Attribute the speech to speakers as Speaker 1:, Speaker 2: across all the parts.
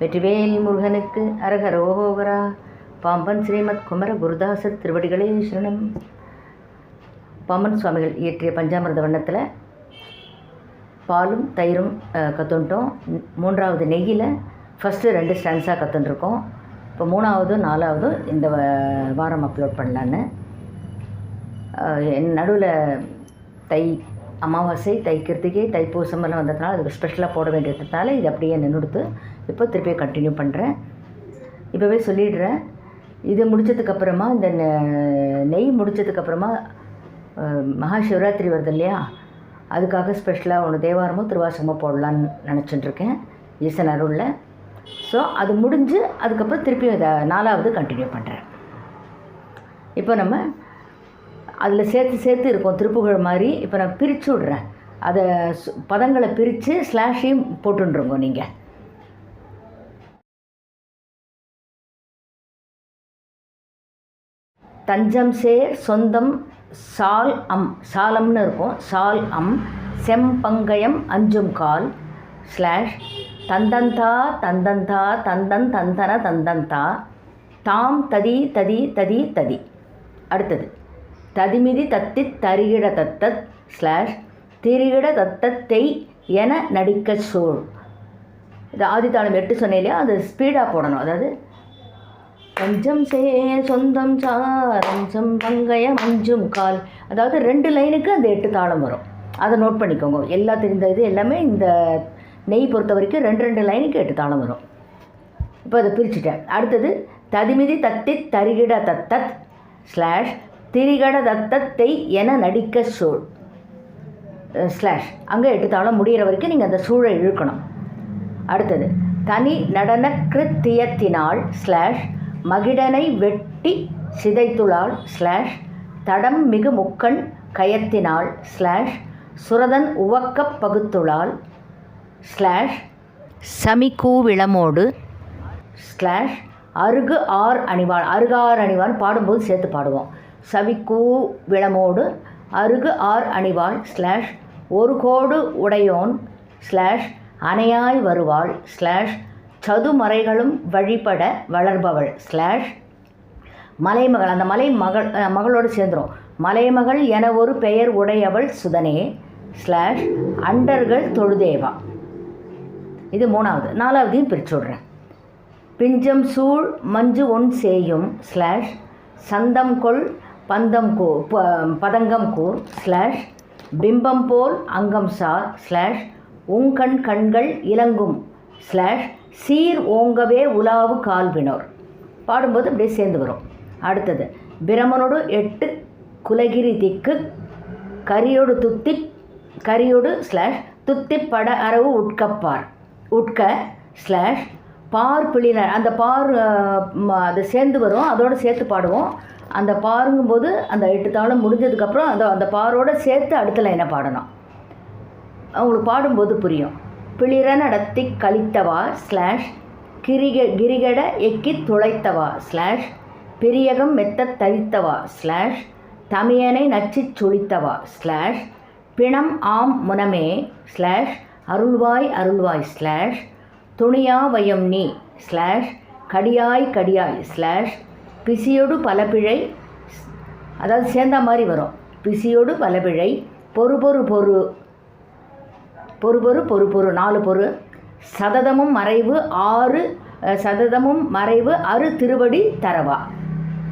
Speaker 1: வெற்றிவேல் முருகனுக்கு அரகர ஓஹோகரா. பாம்பன் ஸ்ரீமத் குமர குருதாசர் திருவடிகளே சரணம். பாம்பன் சுவாமிகள் இயற்றிய பஞ்சாமிரத வண்ணத்தில் பாலும் தயிரும் கற்றுன்ட்டோம் மூன்றாவது நெய்யில் ஃபஸ்ட்டு ரெண்டு ஸ்டான்ஸாக கற்றுன்ருக்கோம் இப்போ மூணாவதும் நாலாவதும் இந்த வ- வாரம் அப்லோட் பண்ணலான்னு. நடுவில் தை அமாவாசை தை கிருத்திகை தைப்பூசம் எல்லாம் வந்ததுனால அதுக்கு ஸ்பெஷலாக போட வேண்டியதுனால இது அப்படியே நின்றுடுத்து இப்போ திருப்பி கண்டினியூ பண்ணுறேன் இப்போவே சொல்லிடுறேன். இது முடிச்சதுக்கப்புறமா இந்த நெ- நெய் முடிச்சதுக்கப்புறமா மகா சிவராத்திரி வருது இல்லையா? அதுக்காக ஸ்பெஷலாக ஒன்று தேவாரமோ திருவாசகமோ போடலான்னு நினச்சிட்டுருக்கேன். ஈசன் அருளில். ஸோ அது முடிஞ்சு அதுக்கப்புறம் திருப்பி அதை நாலாவது கண்டினியூ பண்ணுறேன் இப்போ நம்ம அதில் சேர்த்து சேர்த்து இருக்கும் திருப்புகழ் மாதிரி இப்போ நான் பிரித்து விட்றேன். அதை சு- பதங்களை பிரித்து ஸ்லாஷையும் போட்டுருங்க நீங்கள் தஞ்சம் சேர் சொந்தம் சால் அம் சாலம்னு இருக்கும். சால் அம் செம்பங்கயம் அஞ்சும் கால் ஸ்லாஷ் தந்தந்தா தந்தந்தா தந்தன் தந்தன தந்தந்தா தாம் ததி ததி ததி ததி. அடுத்தது ததிமிதி தத்தி தரிகிட தத்தத் ஸ்லாஷ் திரிகிட தத்தத்தை என நடிக்க சூழ் இது ஆதித்தாளம் எட்டு சொன்னேன் இல்லையா? அது ஸ்பீடாக போடணும். அதாவது பஞ்சம் சே சொந்தம் சாரம் செம்பங்கயம் அஞ்சும் கால். அதாவது ரெண்டு லைனுக்கு அந்த எட்டு தாளம் வரும். அதை நோட் பண்ணிக்கோங்க. எல்லா தெரிந்த இது எல்லாமே இந்த நெய் பொறுத்த வரைக்கும் ரெண்டு ரெண்டு லைனுக்கு எட்டு தாளம் வரும். இப்போ அதை பிரிச்சுட்டேன். அடுத்தது ததிமிதி தத்தி தரிகிட தத்தத் ஸ்லாஷ் திரிகட தத்தத்தை என நடிக்க சூழ் ஸ்லாஷ் அங்கே எட்டு தாளம் முடிகிற வரைக்கும் நீங்கள் அந்த சூழை இழுக்கணும். அடுத்தது தனி நடன கிருத்தியத்தினால் ஸ்லாஷ் மகிடனை வெட்டி சிதைத்துளால் ஸ்லாஷ் தடம் மிகு முக்கண் கயத்தினால் ஸ்லாஷ் சுரதன் உவக்கப் பகுத்துளால் ஸ்லாஷ் சமிகூவிளமோடு ஸ்லாஷ் அருகு ஆர் அணிவாள். அருகார் அணிவான் பாடும்போது சேர்த்து பாடுவோம். சவிக்கூ விளமோடு அருகு ஆர் அணிவாள் ஸ்லாஷ் ஒரு கோடு உடையோன் ஸ்லாஷ் அணையாய் வருவாள் ஸ்லாஷ் சதுமறைகளும் வழிபட வளர்பவள் ஸ்லாஷ் மலைமகள். அந்த மலை மகள் மகளோடு சேர்ந்துரும். மலைமகள் என ஒரு பெயர் உடையவள் சுதனே ஸ்லாஷ் அண்டர்கள் தொழுதேவா. இது மூணாவது. நாலாவதையும் பிரித்து விடுறேன். பிஞ்சம் சூழ் மஞ்சு ஒன் சேயும் ஸ்லாஷ் சந்தம் கொள் பந்தம் கூ ப- பதங்கம் கூர் ஸ்லாஷ் பிம்பம் போல் அங்கம் சார் ஸ்லாஷ் உங்கண் கண்கள் இலங்கும் ஸ்லாஷ் சீர் ஓங்கவே உலாவு கால்வினோர். பாடும்போது அப்படியே சேர்ந்து வரும். அடுத்தது பிரமனோடு எட்டு குலகிரி திக்கு கரியோடு துத்தி கரியோடு ஸ்லாஷ் துத்தி பட அரவு உட்கப்பார். உட்க ஸ்லாஷ் பார் பிளினர் அந்த பார் அது சேர்ந்து வரும். அதோடு சேர்த்து பாடுவோம். அந்த பாருங்கும்போது அந்த எட்டு தாளம் முடிஞ்சதுக்கப்புறம் அந்த அந்த பாரோடு சேர்த்து அடுத்த லைனை பாடணும். அவங்களுக்கு பாடும்போது புரியும். பிளிர நடத்தி கழித்தவா ஸ்லாஷ் கிரிக கிரிகட எக்கி துளைத்தவா? ஸ்லாஷ். பெரியகம் மெத்த தரித்தவா ஸ்லாஷ் தமியனை நச்சு சுழித்தவா ஸ்லாஷ். பிணம் ஆம் முனமே ஸ்லாஷ் அருள்வாய் அருள்வாய் ஸ்லாஷ். துணியா வயம் நீ ஸ்லாஷ் கடியாய் கடியாய் ஸ்லாஷ். பிசியொடு பலபிழை அதாவது சேர்ந்த மாதிரி வரும். பிசியோடு பலபிழை பொறு பொறு பொறு பொறு பொறு பொறு பொறு நாலு பொறு. சததமும் மறைவு ஆறு சததமும் மறைவு அறு திருவடி தரவா.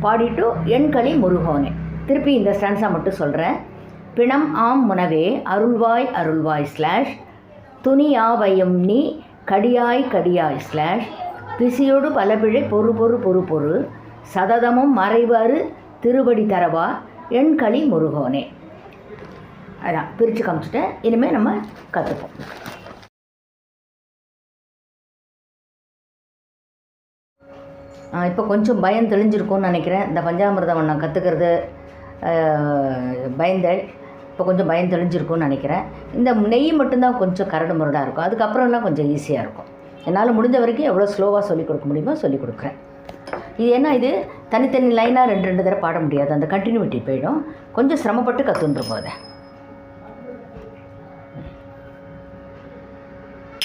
Speaker 1: பாடிட்டு எண்களி முருகோனே. திருப்பி இந்த ஸ்டன்ஸை மட்டும் சொல்கிறேன் பிணம் ஆம் முனவே அருள்வாய் அருள்வாய் ஸ்லாஷ் துணியாவையும் நீ கடியாய் கடியாய் ஸ்லாஷ் பிசியோடு பலபிழை பொறு பொறு பொறு பொறு. சததமும் மறைவு திருவடி தரவா. எண்களி முருகோனே. அதான் பிரித்து காமிச்சிட்டேன் இனிமேல் நம்ம கற்றுப்போம் இப்போ கொஞ்சம் பயம் தெளிஞ்சிருக்கும்னு நினைக்கிறேன். இந்த பஞ்சாமிர்தம் நான் கற்றுக்கிறது பயந்தேன். இப்போ கொஞ்சம் பயம் தெளிஞ்சிருக்கும்னு நினைக்கிறேன். இந்த நெய் மட்டும்தான் கொஞ்சம் கரடு முரடாக இருக்கும். அதுக்கப்புறம்லாம் கொஞ்சம் ஈஸியாக இருக்கும். என்னால் முடிஞ்ச வரைக்கும் எவ்வளோ ஸ்லோவாக சொல்லிக் கொடுக்க முடியுமோ சொல்லிக் கொடுக்குறேன். இது என்ன இது? தனித்தனி லைனாக ரெண்டு ரெண்டு தடவை பாட முடியாது. அந்த கண்டினியூட்டி போயிடும். கொஞ்சம் சிரமப்பட்டு கற்றுருப்போம் அதை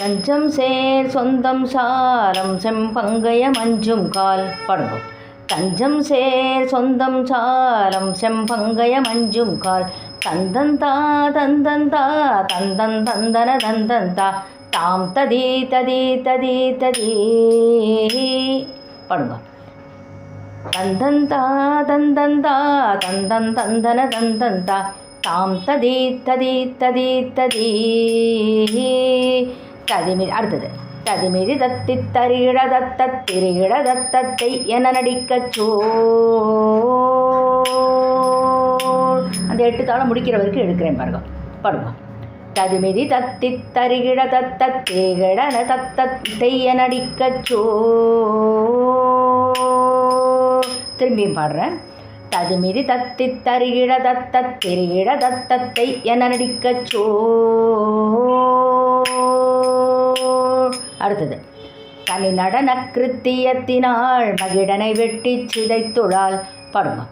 Speaker 1: தஞ்சம் சேர் சொந்தம் சாரம் செம்பங்கய மஞ்சும் கால் பாடுங்க தஞ்சம் சேர் சொந்தம் சாரம் செம்பங்கய மஞ்சும் கால். தந்தந்தா தந்தந்தா தந்தன் தந்தன தந்தந்தா தாம் ததி ததி ததி ததி. பாடுங்க. தந்தந்தா தந்தந்தா தந்தன் தந்தன தந்தந்தா தாம் ததி ததி ததி ததி. ததிமி அடுத்தது. ததிமிதி தத்தி தரியிட தத்த திரியிட தத்தத்தை என நடிக்கச்சோ அந்த எட்டு தாளம் முடிக்கிற வரைக்கும் எடுக்கிறேன் பாருங்க. பாடுங்க. ததுமிதி தத்தி தரிகிட தத்த திரிகிட தத்தத்தை என நடிக்கச்சோ திரும்பியும் பாடுறேன். ததுமிதி தத்தி தருகிட தத்த திரிகிட தத்தத்தை என நடிக்கச்சோ அடுத்தது. தனி நடன கிருத்தியத்தினாள் மகிடனை வெட்டி சிதைத்துளால் பாடுங்க.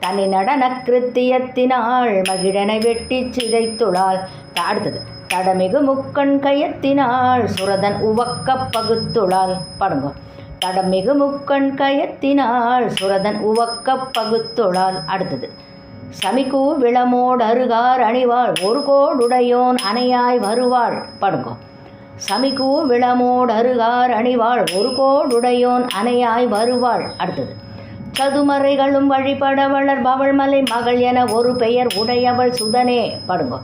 Speaker 1: தனி நடன கிருத்தியத்தினாள் மகிழனை வெட்டி சிதைத்துளால் அடுத்தது. தடமிகு முக்கண் கயத்தினாள் சுரதன் உவக்க பகுத்துளால் பாடுங்க. தடமிகு முக்கண் கயத்தினாள் சுரதன் உவக்க பகுத்துளால் அடுத்தது. சமிக்கு விளமோடு அருகார் அணிவாள் ஒரு கோடுடையோன் அணையாய் வருவாள். படுங்கோ. சமிக்கு விளமோடு அருகார் அணிவாள் ஒரு கோடுடையோன் அணையாய் வருவாள். அடுத்தது. சதுமறைகளும் வழிபட வளர்பவள் மலை மகள் என ஒரு பெயர் உடையவள் சுதனே. படுங்கோ.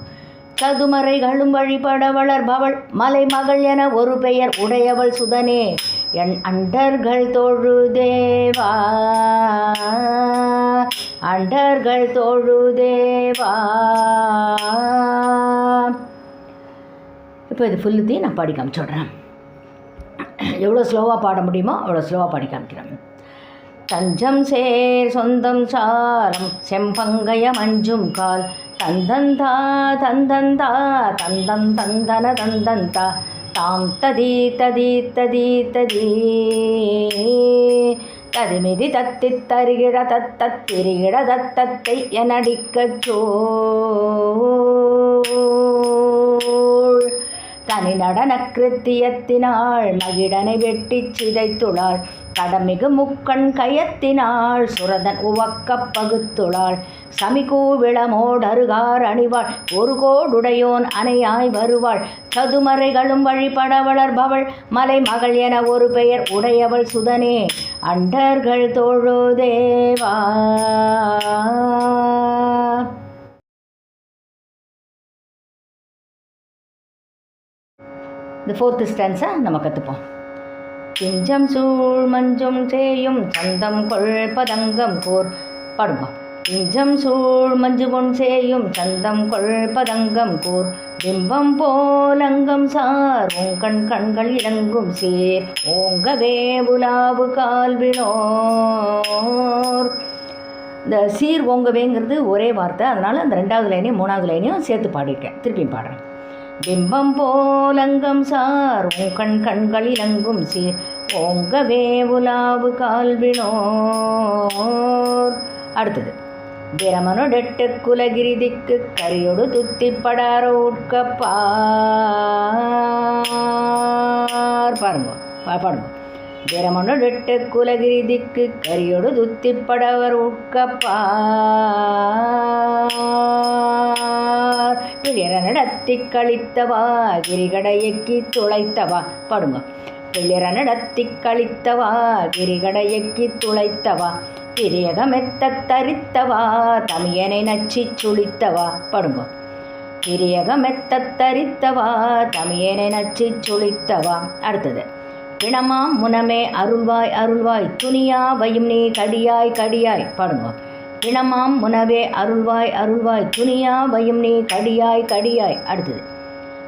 Speaker 1: சதுமறைகளும் வழிபட வளர்பவள் மலை மகள் என ஒரு பெயர் உடையவள் சுதனே. என் அண்டர்கள் தொழுதேவா அண்டர்கள் தொழுதேவா இப்போ இது ஃபுல்லுத்தையும் நான் பாடி காமிச்சிடுறேன் எவ்வளோ ஸ்லோவாக பாட முடியுமோ அவ்வளோ ஸ்லோவாக பாடி காமிக்கிறேன். தஞ்சம் சேர் சொந்தம் சாரம் செம்பங்கய மஞ்சும் கால். தந்தந்தா தந்தந்தா தந்தம் தந்தன தந்தந்தா. தாம் ததி ததி ததி ததி. ததிமிதி தத்தி தருகிட தத்தத் திரிகிட தத்தத்தை எனடிக்கச்சோ தனி நடன கிருத்தியத்தினாள் மகிடனை வெட்டி சிதைத்துளாள். கடமிகு முக்கண் கயத்தினாள் சுரதன் உவக்க பகுத்துளாள். சமிகூவிளமோடருகார் அணிவாள். ஒரு கோடுடையோன் அணையாய் வருவாள். சதுமறைகளும் வழிபட வளர்பவள். மலை மகள் என ஒரு பெயர் உடையவள் சுதனே. அண்டர்கள் தொழுதேவா. இந்த ஃபோர்த்து ஸ்டான்ஸை நம்ம கற்றுப்போம் கிஞ்சம் சூழ் மஞ்சும் சேயும் சந்தம் கொள் பதங்கம் கோர். பாடுங்க. கிஞ்சம் சூழ் மஞ்சு பொன் சேயும் சந்தம் கொள் பதங்கம் கூர். பிம்பம் போலங்கம் சார் உங்கண் கண்கள் இறங்கும் சேர். ஓங்கவே புலாவு கால்வினோர் இந்த சீர் ஓங்கவேங்கிறது ஒரே வார்த்தை. அதனால் அந்த ரெண்டாவது லைனையும் மூணாவது லைனையும் சேர்த்து பாடிட்டேன் திருப்பியும் பாடுறேன். பிம்பம் போலங்கம் சார் உன் கண் கண்களில் அங்கும் சீர். ஓங்கவே உலாவு கால்வினோர். அடுத்தது பிரமனுடெட்டு குலகிரிதிக்கு கரியொடு துத்திப்படாரோ உட்கப்பார் பாருங்க பாடுங்க. பிரமனுடெட்டு குலகிரிதிக்கு கரியோடு துத்திப்படவர் உட்கப்பார் பிள்ளையர நடத்தி கழித்தவா கிரிகடையக்கி துளைத்தவா. படுங்க. பிள்ளையர நடத்தி கழித்தவா கிரிகடையக்கி துளைத்தவா. பிரியகமெத்த தரித்தவா தமியனை நச்சி சுளித்தவா படுங்க. பிரியகமெத்த தரித்தவா தமியனை நச்சி சுளித்தவா அடுத்தது. இளமாம் முனமே அருள்வாய் அருள்வாய். துணியா வையும் நீ கடியாய் கடியாய். பாடுங்க. இளமாம் முனவே அருள்வாய் அருள்வாய். துணியா வையும் நீ கடியாய் கடியாய். அடுத்தது.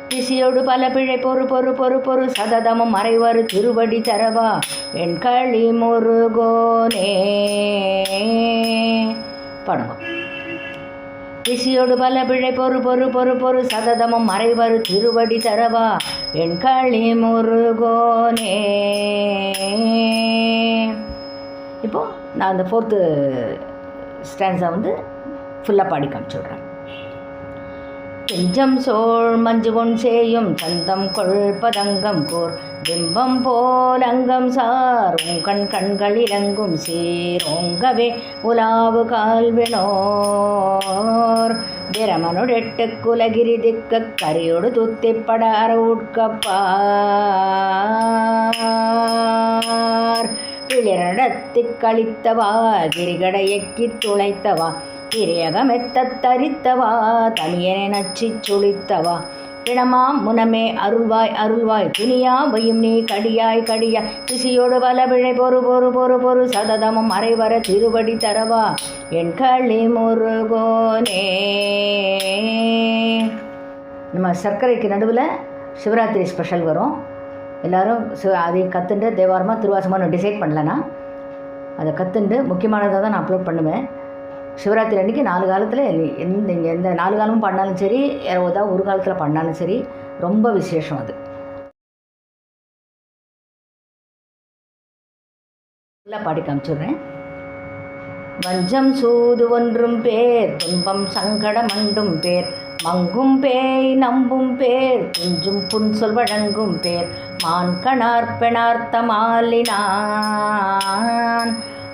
Speaker 1: பிசியோடு பல பிழை பொறு பொறு பொறு பொறு. சததமும் மறைவரு திருவடி தரவா. என் களி முருகோனே. பாடுங்க. பிசியோடு பல பிழை பொறு பொறு பொறு பொறு. சததமும் மறைவரு திருவடி தரவா. என் களி முருகோனே. இப்போ நான் அந்த ஃபோர்த்து ஸ்டான்ஸை வந்து ஃபுல்லாக பாடி காமிச்சுடுறேன். கெஞ்சம் சோழ் மஞ்சு கொண் சேயும் சந்தம் கொள்பதங்கம் கோர். பிம்பம் போல் அங்கம் சார் உங்கண் கண்களிலங்கும் சீரோங்கவே உலாவு கால்வினோர் பிரமனுடெட்டு குலகிரி திக்க கரியோடு துத்திப்பட அற உட்கப்பார் பிளிரடத்து கழித்தவா கிரிகடை எக்கி துளைத்தவா கிரியகமெத்த தரித்தவா தமியனை நச்சி சுழித்தவா பிணமாம் முனமே அருள்வாய் அருள்வாய். துணியாவையும் நீ கடியாய் கடியா திசியோடு வலவிழை பொறு பொறு பொறு பொறு. சததமும் அரைவர திருவடி தரவா. என் களி முருகோனே. நம்ம சர்க்கரைக்கு நடுவில் சிவராத்திரி ஸ்பெஷல் வரும். எல்லோரும் சிவ அதை கற்றுண்டு தேவாரமாக திருவாசமாக டிசைட் பண்ணலன்னா அதை கற்றுண்டு முக்கியமானதாக தான் நான் அப்லோட் பண்ணுவேன். சிவராத்திரி அன்றைக்கி நாலு காலத்தில் எந்த நீங்கள் எந்த நாலு காலமும் பண்ணாலும் சரி ஏதாவது ஒரு காலத்தில் பண்ணாலும் சரி ரொம்ப விசேஷம் அது. நல்லா பாடி காமிச்சுடுறேன். வஞ்சம் சூது ஒன்றும் பேர் துன்பம் சங்கடம் அண்டும் பேர். மங்கும் பேய் நம்பும் பேர் துஞ்சும் புன்சொல் வழங்கும் பேர். மான் கணார் பெணார்த்த மாலினான்.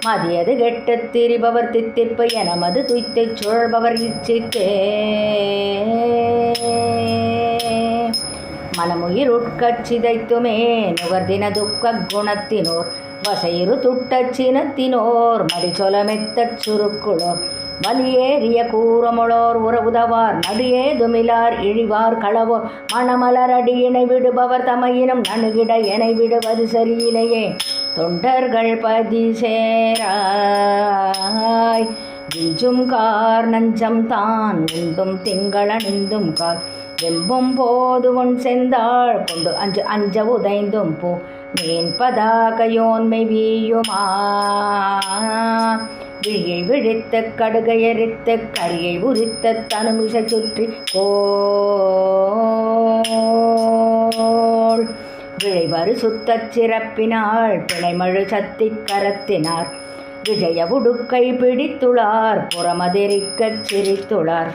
Speaker 1: மதியது கெட்டுத் திரிபவர் தித்திப்பு எனமது துய்த்துச் சுழல்பவர் இச்சிக்கே மனமுயிர் உட்கச் சிதைத்துமே நுகர்தின துக்க குணத்தினோர் வசையிரு துட்டச் சினத்தினோர் மதிச்சொலமெத்தச் சுருக்குளோர் வலியேறிய கூறமுளோர் உறவுதவார் நடியேதுமிலார் இழிவார் களவோர் மணமலரடியினை விடுபவர் தமையினும் நணுகிட என விடுவது சரியில்லையே. தொண்டர்கள் பதி சேராய் விஞ்சும் கார் நஞ்சம் தான் உண்டும் திங்களணிந்தும் கார். வெம்பும் போது உன் செந்தாள் கொண்டு அஞ்சு அஞ்ச உதைந்தும் போ. மேன் பதாகையோன்மை வீயுமா? விழியை விழித்த கடுகையரித்த கரியை உரித்த தனுமிச சுற்றி கோள் விழைவரு சுத்தச் சிறப்பினாள் பிணைமழு சத்தி கரத்தினார். விஜய உடுக்கை பிடித்துளார் புறமதிரிக்கச் சிரித்துளார்.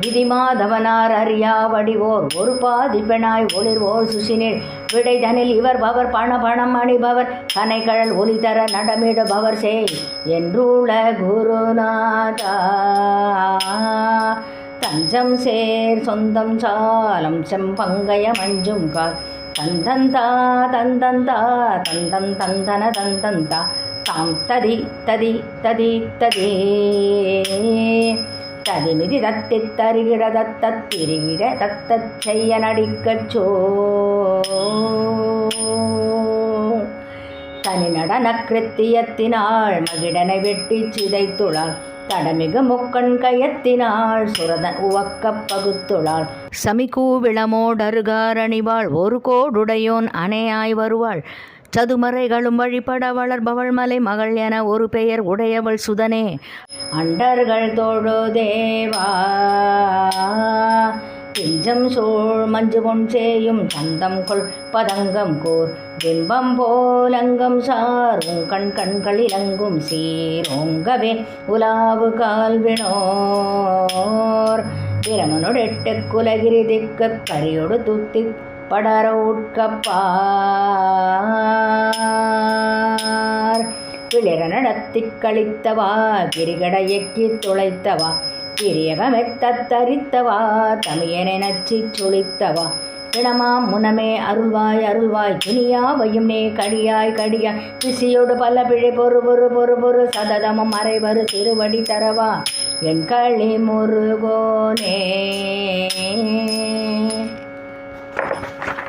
Speaker 1: விதிமாதவனார் அறியா வடிவோர் ஒரு பாதி பெணாய் ஒளிர்வோர் சுசினில். விடைதனில் இவர் பவர் பண பணம் அணிபவர் கனைகழல் ஒலி தர நடமிடுபவர் செய். என்றுள்ள குருநாதா. தஞ்சம் சேர் சொந்தம் சாலம் செம்பங்கய மஞ்சும் கால். தந்தந்தா தந்தந்தா தந்தம் தந்தன தந்தந்தா. தாம் ததி ததி ததி ததி. ததிமிதி தத்தி தருகிட தத்தத் திரிகிட தத்தச் செய்ய நடிக்கச்சோ தனி நடன கிருத்தியத்தினாள் மகிடனை வெட்டி சிதைத்துளாள் தடமிகு முக்கண் கயத்தினாள் சுரதன் உவக்க பகுத்துளாள். சமிகூவிளமோடருகாரணிவாள் ஒரு கோடுடையோன் அணையாய் வருவாள். சதுமறைகளும் வழிபட வளர்பவள் மலை மகள் என ஒரு பெயர் உடையவள் சுதனே. அண்டர்கள் தோழு தேவா பிஞ்சம் சோழ் மஞ்சு பொன் சேயும் சந்தம் கொள் பதங்கம் கோர். பிம்பம் போலங்கம் சாரும் கண் கண்கள் இலங்கும் சீரோங்கவே உலாவு கால்வினோர் பிரமனுடெட்டு குலகிரி திக்கு கரியோடு துத்தி படர உட்கப்பார் பிளிர நடத்தி கழித்தவா கிரிகடையக்கி துளைத்தவா கிரியகமெத்தத் தரித்தவா தமியனை நச்சி சுழித்தவா பிணமாம் முனமே அருள்வாய் அருள்வாய். துணியாவையும் நே கடியாய் கடியாய். பிசியோடு பல பிழை பொறு பொறு பொறு பொறு. சததமும் மறைவரு திருவடி தரவா. என் களி முருகோனே.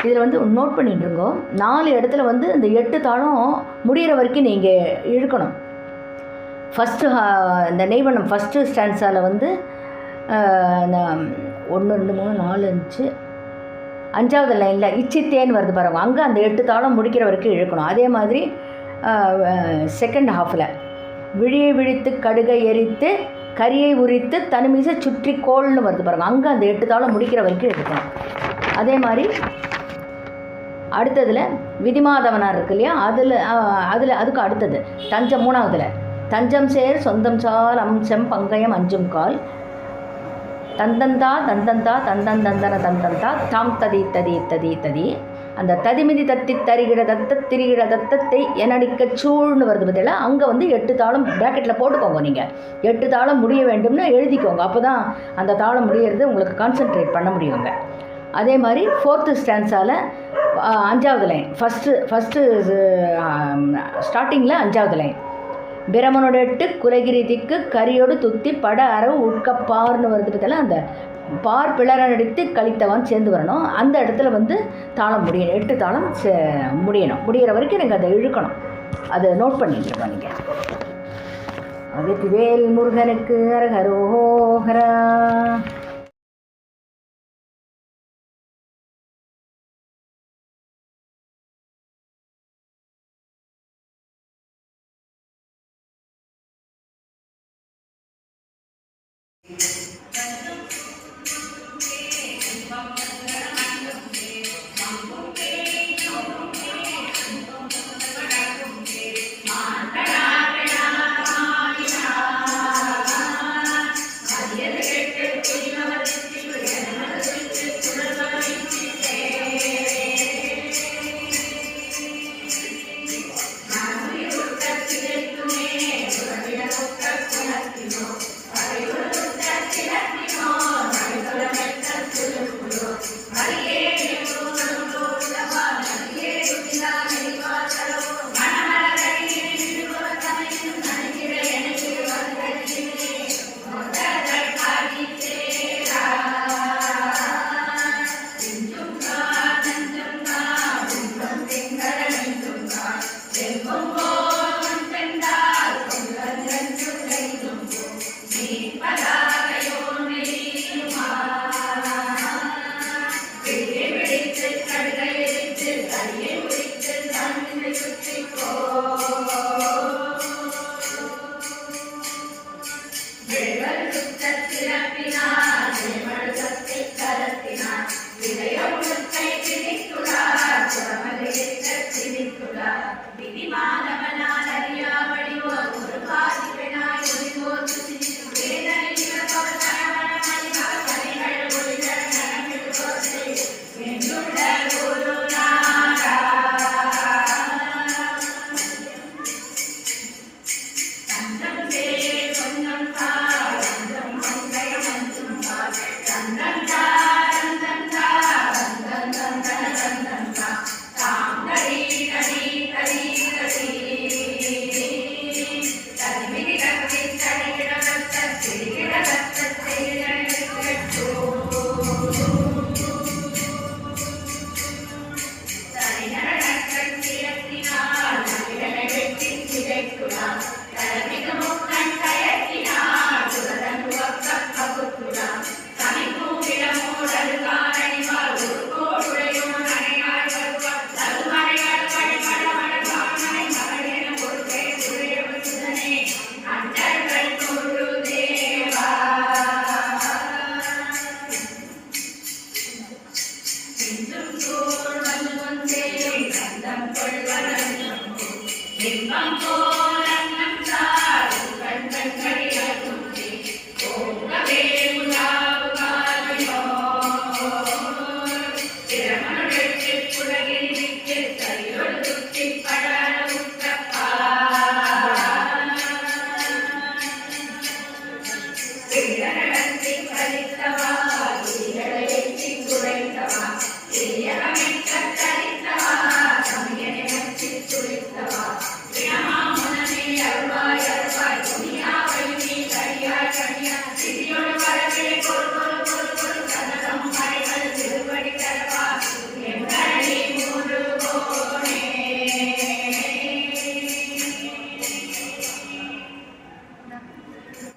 Speaker 1: இதில் வந்து நோட் பண்ணிட்டுருங்கோ நாலு இடத்துல வந்து இந்த எட்டு தாளம் முடிகிற வரைக்கும் நீங்கள் இழுக்கணும். ஃபஸ்ட்டு இந்த நெய்வனம் ஃபஸ்ட்டு ஸ்டான்ஸால் வந்து இந்த ஒன்று ரெண்டு மூணு நாலு அஞ்சு அஞ்சாவது லைனில் இச்சித்தேன்னு வருது பாருங்க. அங்கே அந்த எட்டு தாளம் முடிக்கிற வரைக்கும் இழுக்கணும். அதே மாதிரி செகண்ட் ஹாஃபில் விழியை விழித்து கடுகை எரித்து கரியை உரித்து தனிமிசை சுற்றி கோல்னு வருது பாருங்க. அங்கே அந்த எட்டு தாளம் முடிக்கிற வரைக்கும் இழுக்கணும். அதே மாதிரி அடுத்ததில் விதிமாதவனார் இருக்கு இல்லையா? அதில் அதில் அதுக்கு அடுத்தது. தஞ்சம் மூணாவதுல தஞ்சம் சேர் சொந்தம் சால் அம்சம் பங்கயம் அஞ்சும் கால் தந்தந்தா தந்தந்தா தந்தன் தந்தன தந்தந்தா தாம் ததி ததி ததி ததி. அந்த ததிமிதி தத்தி தரிகிட தத்த திரிகிற தத்தத்தை எனடிக்க சூழ்னு வருது பார்த்தீங்களா அங்கே வந்து எட்டு தாளம் ப்ராக்கெட்டில் போட்டுக்கோங்க நீங்கள் எட்டு தாளம் முடிய வேண்டும்னு எழுதிக்கோங்க. அப்போ தான் அந்த தாளம் முடியறது உங்களுக்கு கான்சென்ட்ரேட் பண்ண முடியுங்க. அதே மாதிரி ஃபோர்த்து ஸ்டான்ஸால் அஞ்சாவது லைன் ஃபஸ்ட்டு ஃபஸ்ட்டு ஸ்டார்டிங்கில் அஞ்சாவது லைன் பிரமனோடெட்டு குலகிரிதிக்கு கரியோடு துத்தி பட அரவு உட்கப்பார்னு வருது பார்த்தீங்களா அந்த பார் பிளர நடித்து கழித்தவன் சேர்ந்து வரணும். அந்த இடத்துல வந்து தாளம் முடியணும். எட்டு தாளம் சே முடியணும். முடிகிற வரைக்கும் நீங்கள் அதை இழுக்கணும். அதை நோட் பண்ணிக்கிறோம் நீங்கள் வெற்றிவேல் முருகனுக்கு Thank
Speaker 2: you.